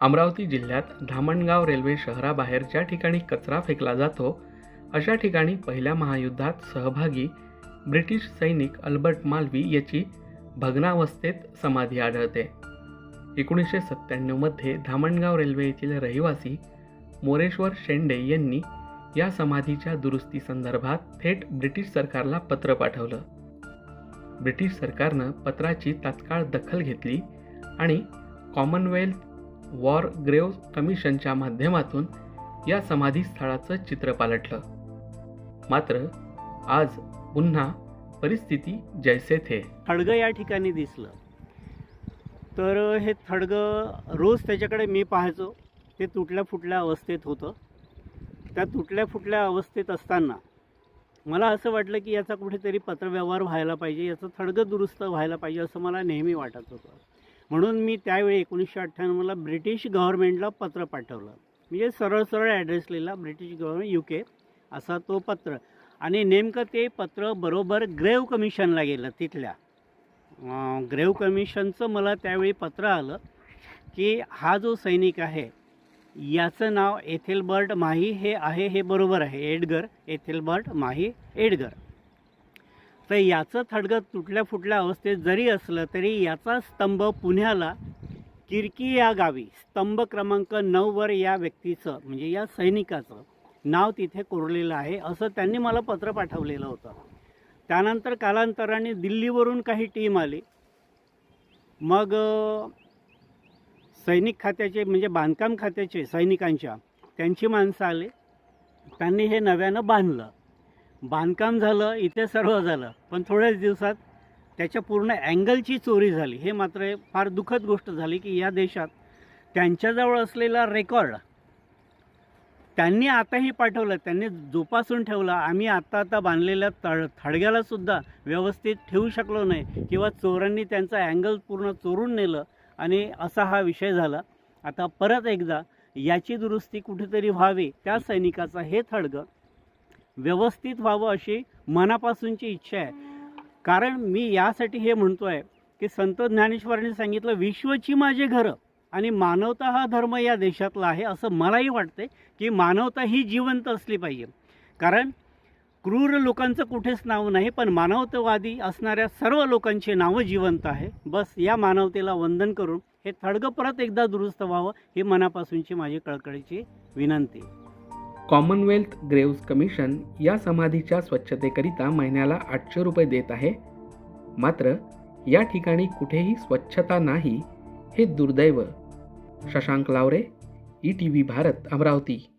अमरावती जिल्ह्यात धामणगाव रेल्वे शहराबाहेर ज्या ठिकाणी कचरा फेकला जातो. अशा ठिकाणी पहिल्या महायुद्धात सहभागी ब्रिटिश सैनिक अल्बर्ट मालवी याची भग्नावस्थेत समाधी आढळते. एकोणीसशे सत्त्याण्णवमध्ये धामणगाव रेल्वे येथील रहिवासी मोरेश्वर शेंडे यांनी या समाधीच्या दुरुस्तीसंदर्भात थेट ब्रिटिश सरकारला पत्र पाठवलं. ब्रिटिश सरकारनं पत्राची तात्काळ दखल घेतली आणि कॉमनवेल्थ वॉर ग्रेव्ह कमिशनच्या माध्यमातून या समाधीस्थळाचं चित्र पालटलं. मात्र आज पुन्हा परिस्थिती जैसे थे. थडगं या ठिकाणी दिसलं. तर हे थडगं रोज त्याच्याकडे मी पाहायचो. ते तुटल्या फुटल्या अवस्थेत होतं. त्या तुटल्या फुटल्या अवस्थेत असताना मला असं वाटलं की याचा कुठेतरी पत्रव्यवहार व्हायला पाहिजे याचं थडगं दुरुस्त व्हायला पाहिजे असं मला नेहमी वाटत होतं. म्हणून मी त्यावेळी एकोणीसशे अठ्ठ्याण्णवला ब्रिटिश गव्हर्मेंटला पत्र पाठवलं. म्हणजे सरळ सरळ ॲड्रेस लिहिला ब्रिटिश गव्हर्मेंट यू के असा तो पत्र. आणि नेमकं ते पत्र बरोबर ग्रेव कमिशनला गेलं तिथल्या. ग्रेव कमिशनचं मला त्यावेळी पत्र आलं की हा जो सैनिक आहे याचं नाव एथेलबर्ट माही हे आहे हे बरोबर आहे. एडगर एथेलबर्ट माही एडगर. तर याचं थडगं तुटल्या फुटल्या अवस्थेत जरी असलं तरी याचा स्तंभ पुण्याला किरकी या गावी स्तंभ क्रमांक नऊवर या व्यक्तीचं म्हणजे या सैनिकाचं नाव तिथे कोरलेलं आहे असं त्यांनी मला पत्र पाठवलेलं होतं. त्यानंतर कालांतराने दिल्लीवरून काही टीम आली. मग सैनिक खात्याचे म्हणजे बांधकाम खात्याचे सैनिकांच्या त्यांची माणसं आले. त्यांनी हे नव्यानं बांधलं. बांधकाम झालं इथे सर्व झालं. पण थोड्याच दिवसात त्याच्या पूर्ण अँगलची चोरी झाली. हे मात्र फार दुःखद गोष्ट झाली की या देशात त्यांच्याजवळ असलेला रेकॉर्ड त्यांनी आताही पाठवलं त्यांनी जोपासून ठेवला. आम्ही आत्ता आता बांधलेल्या तळ थडग्यालासुद्धा व्यवस्थित ठेवू शकलो नाही किंवा चोरांनी त्यांचा अँगल पूर्ण चोरून नेलं आणि असा हा विषय झाला. आता परत एकदा याची दुरुस्ती कुठेतरी व्हावी त्या सैनिकाचा हे थडगं व्यवस्थित व्हावं अशी मनापासूनची इच्छा आहे. कारण मी यासाठी हे म्हणतो आहे की संत ज्ञानेश्वरांनी सांगितलं विश्वची माझे घरं आणि मानवता हा धर्म या देशातला आहे असं मलाही वाटते की मानवता ही जिवंत असली पाहिजे. कारण क्रूर लोकांचं कुठेच नाव नाही पण मानवतावादी असणाऱ्या सर्व लोकांची नावं जिवंत आहे. बस या मानवतेला वंदन करून हे थडगं परत एकदा दुरुस्त व्हावं ही मनापासूनची माझी कळकळीची विनंती. कॉमनवेल्थ ग्रेव्स कमिशन या समाधीच्या स्वच्छतेकरिता महिन्याला आठशे रुपये देत आहे. मात्र या ठिकाणी कुठेही स्वच्छता नाही हे दुर्दैव. Shashank Lavre E T V Bharat Amravati.